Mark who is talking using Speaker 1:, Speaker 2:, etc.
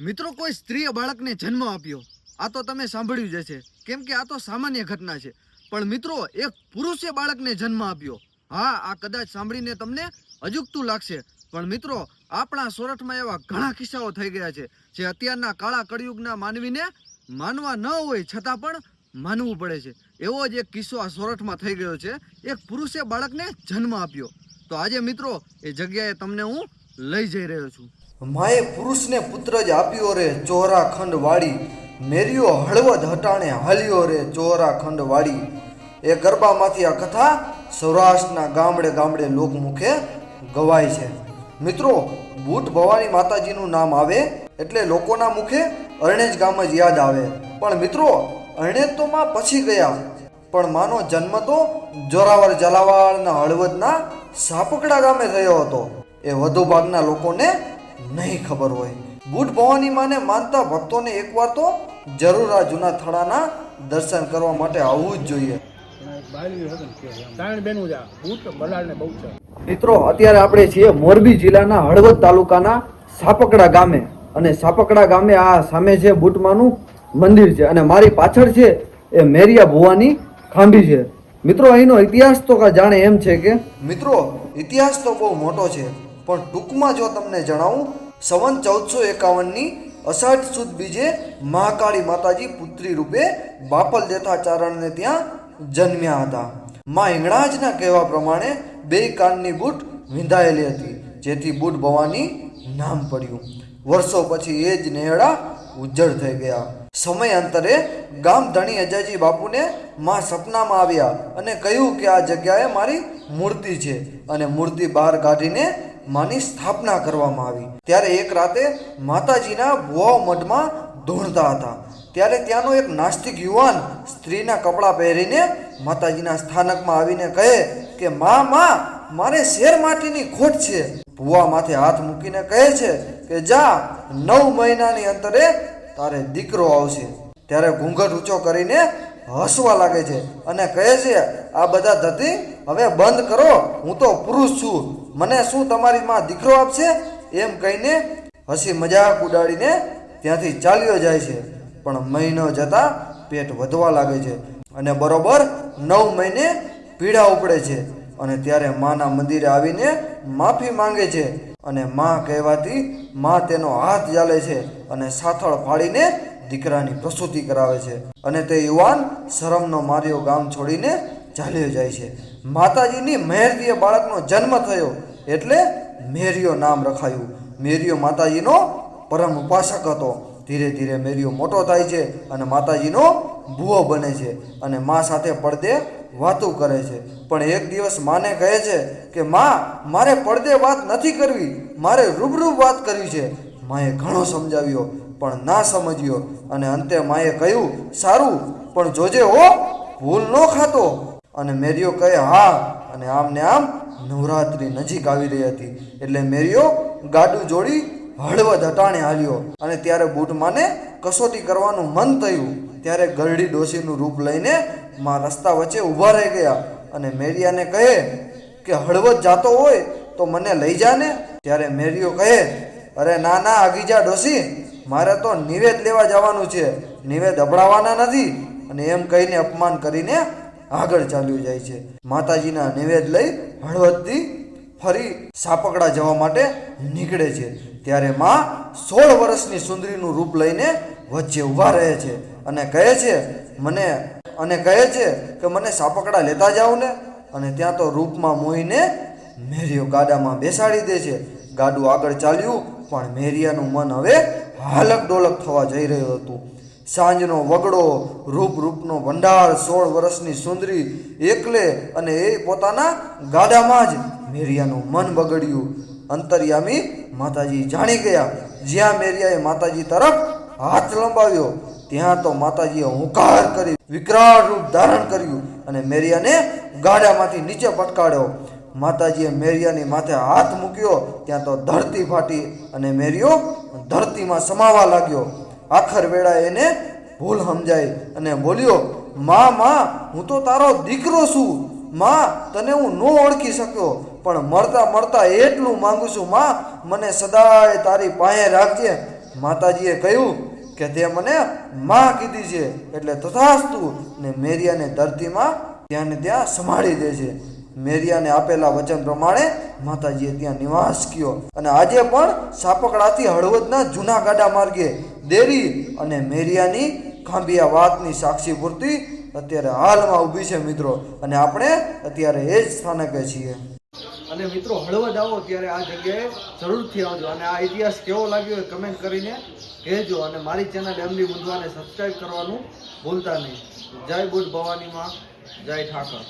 Speaker 1: મિત્રો, કોઈ સ્ત્રીએ બાળકને જન્મ આપ્યો. આ તો તમે સાંભળ્યું જ છે કેમ કે આ તો સામાન્ય ઘટના છે. પણ મિત્રો, એક પુરુષે બાળકને જન્મ આપ્યો. હા, આ કદાચ સાંભળીને તમને અજુગતું લાગશે. પણ મિત્રો, આપણા સોરઠમાં એવા ઘણા કિસ્સાઓ થઈ ગયા છે, જે અત્યારના કાળા કળિયુગના માનવીને માનવા ન હોય છતાં પણ માનવું પડે છે. એવો જ એક કિસ્સો આ સોરઠમાં થઈ ગયો છે. એક પુરુષે બાળકને જન્મ આપ્યો. તો આજે મિત્રો, એ જગ્યાએ તમને હું લઈ જઈ રહ્યો છું.
Speaker 2: માએ પુરુષને પુત્ર જ આપ્યો રે ચોરા ખંડ વાળી મેર્યો હળવદ હટાણે હાલ્યો રે ચોરા ખંડ વાળી એ ગરબામાંથી આ કથા સૌરાષ્ટ્રના ગામડે ગામડે લોકમુખે ગવાય છે. મિત્રો, બુટ ભવાની માતાજીનું નામ આવે એટલે લોકોના મુખે અરણેજ ગામ જ યાદ આવે. પણ મિત્રો અરણેજ તો માં પછી ગયા. પણ માનો જન્મ તો જોરાવર જલાવાળના હળવદના સાપકડા ગામે થયો હતો. એ વધુ ભાગના લોકોને નહીં ખબર હોય. બુટ ભવાની માને માનતા ભક્તોને એકવાર તો જરૂર આ જૂના થડાના દર્શન કરવા માટે આવવું જ જોઈએ. મિત્રો અત્યારે આપણે છીએ મોરબી જિલ્લાના હળવદ તાલુકાના સાપકડા ગામે. અને સાપકડા ગામે આ સામે છે બુટમાનું મંદિર છે. અને મારી પાછળ છે એ મેરિયા ભુવાની ખાંભી છે. મિત્રો અહીંનો ઇતિહાસ તો કા જાણે એમ છે કે મિત્રો ઇતિહાસ તો બહુ મોટો છે. પણ ટૂંકમાં જો તમને જણાવું, સવન ચૌદસો એકાવનની અષાઢ સુદ બીજે મહાકાળી માતાજી પુત્રી રૂપે બાપલ દેથાચારણને ત્યાં જન્મ્યા હતા. માં હિંગળાજના કહેવા પ્રમાણે બે કાનની બુટ વિંધાયેલી હતી, જેથી બુટ ભવાની નામ પડ્યું. વર્ષો પછી એ જ નેહડા ઉજ્જળ થઈ ગયા. સમય અંતરે ગામ ધણી અજયજી બાપુને માં સપનામાં આવ્યા અને કહ્યું કે આ જગ્યાએ મારી મૂર્તિ છે અને મૂર્તિ બહાર કાઢીને માની સ્થાપના કરવામાં આવી. ત્યારે એક રાતે માતાજીના ભુવાઓ મઠમાં ધૂણતા હતા. ત્યારે ત્યાંનો એક નાસ્તિક યુવાન સ્ત્રીના કપડાં પહેરીને માતાજીના સ્થાનકમાં આવીને કહે કે, માં માં, મારે શેર માટીની ખોટ છે. ભુવા માથે હાથ મૂકીને કહે છે કે, જા, નવ મહિનાની અંતરે તારે દીકરો આવશે. ત્યારે ઘૂંઘટ ઊંચો કરીને હસવા લાગે છે અને કહે છે, આ બધા ધતી, હવે બંધ કરો, હું તો પુરુષ છું. મને શું તમારી માં દીકરો આપશે? એમ કહીને હસી મજાક ઉડાડીને ત્યાંથી ચાલ્યો જાય છે. પણ મહિનો જતા પેટ વધવા લાગે છે અને બરોબર નવ મહિને પીડા ઉપડે છે અને ત્યારે માના મંદિરે આવીને માફી માંગે છે અને માં કહેવાથી માં તેનો હાથ જાલે છે અને સાથળ ફાડીને દીકરાની પ્રસૂતિ કરાવે છે અને તે યુવાન શરમનો માર્યો ગામ છોડીને ચાલ્યો જાય છે. માતાજીની મહેરથી બાળકનો જન્મ થયો. એટલે મેરિયો નામ રખાયું. મેરિયો માતાજીનો પરમ ઉપાસક હતો. ધીરે ધીરે મેરિયો મોટો થાય છે અને માતાજીનો ભૂવો બને છે અને મા સાથે પડદે વાતો કરે છે. પણ એક દિવસ માને કહે છે કે, માં, મારે પડદે વાત નથી કરવી. મારે રૂબરૂ વાત કરવી છે. માએ ઘણો સમજાવ્યો, પણ ના સમજ્યો. અને અંતે માએ કહ્યું, સારું, પણ જોજે હો, ભૂલ ન ખાતો. અને મેરિયો કહે, હા. અને આમને આમ નવરાત્રી નજીક આવી રહી હતી. એટલે મેરિયો ગાડું જોડી હળવદ હટાણે હાલ્યો અને ત્યારે બૂટમાને કસોટી કરવાનું મન થયું. ત્યારે ગરડી ડોશીનું રૂપ લઈને માં રસ્તા વચ્ચે ઊભા રહી ગયા અને મેરિયાને કહે કે હળવદ જાતો હોય તો મને લઈ જા ને ત્યારે મેરિયો કહે, અરે ના ના, આગીજા ડોશી, મારે તો નિવેદ લેવા જવાનું છે. નિવેદ અભડાવાના નથી. અને એમ કહીને અપમાન કરીને આગળ ચાલ્યું જાય છે. માતાજીના નિવેદ લઈ હળવદથી ફરી સાપકડા જવા માટે નીકળે છે. ત્યારે માં સોળ વર્ષની સુંદરીનું રૂપ લઈને વચ્ચે ઊભા રહે છે અને કહે છે, મને, અને કહે છે કે મને સાપકડા લેતા જાઓ ને. અને ત્યાં તો રૂપમાં મોહીને મેરિયો ગાડામાં બેસાડી દે છે. ગાડું આગળ ચાલ્યું, પણ મેરિયાનું મન હવે હાલક ડોલક થવા જઈ રહ્યું હતું. સાંજનો વગડો રૂપ રૂપનો ભંડાર સોળ વર્ષની સુંદરી એકલે અને એ પોતાના ગાડામાં જ મેરિયાનું મન બગડ્યું. અંતર્યામી માતાજી જાણી ગયા. જ્યાં મેરિયાએ માતાજી તરફ હાથ લંબાવ્યો, ત્યાં તો માતાજીએ હુંકાર કરી વિકરાળ રૂપ ધારણ કર્યું અને મેરિયાને ગાડામાંથી નીચે પટકાડ્યો. માતાજીએ મેરિયાની માથે હાથ મૂક્યો, ત્યાં તો ધરતી ફાટી અને મેરિયો ધરતીમાં સમાવા લાગ્યો. આખર વેળા એને ભૂલ સમજાય અને બોલ્યો, માં માં, હું તો તારો દીકરો છું. માં, તને હું ન ઓળખી શક્યો, પણ મળતા મળતા એટલું માંગુ છું, માં. મને સદાય તારી પાસે રાખજે. માતાજીએ કહ્યું કે તે મને માં કીધી છે, એટલે તથાસ્તુ ને મેરિયાને ધરતીમાં ત્યાં ને ત્યાં સંભાળી દે છે. મેરિયાને આપેલા વચન પ્રમાણે માતાજીએ ત્યાં નિવાસ કર્યો. અને આજે પણ સાપકડાથી હળવદના જૂના ગાડા માર્ગે દેરી અને મેરિયાની ખાંભિયા વાતની સાક્ષી પૂરતી અત્યારે હાલમાં ઊભી છે મિત્રો. અને આપણે અત્યારે એ જ સ્થાનકે છીએ. અને મિત્રો, હળવદ આવો ત્યારે આ જગ્યાએ જરૂરથી આવજો. અને આ ઇતિહાસ કેવો લાગ્યો એ કમેન્ટ કરીને કહેજો. અને મારી ચેનલ એમની મુંદવાને સબસ્ક્રાઇબ કરવાનું ભૂલતા નહીં. જય બુદ્ધ ભવાનીમાં જય ઠાકર.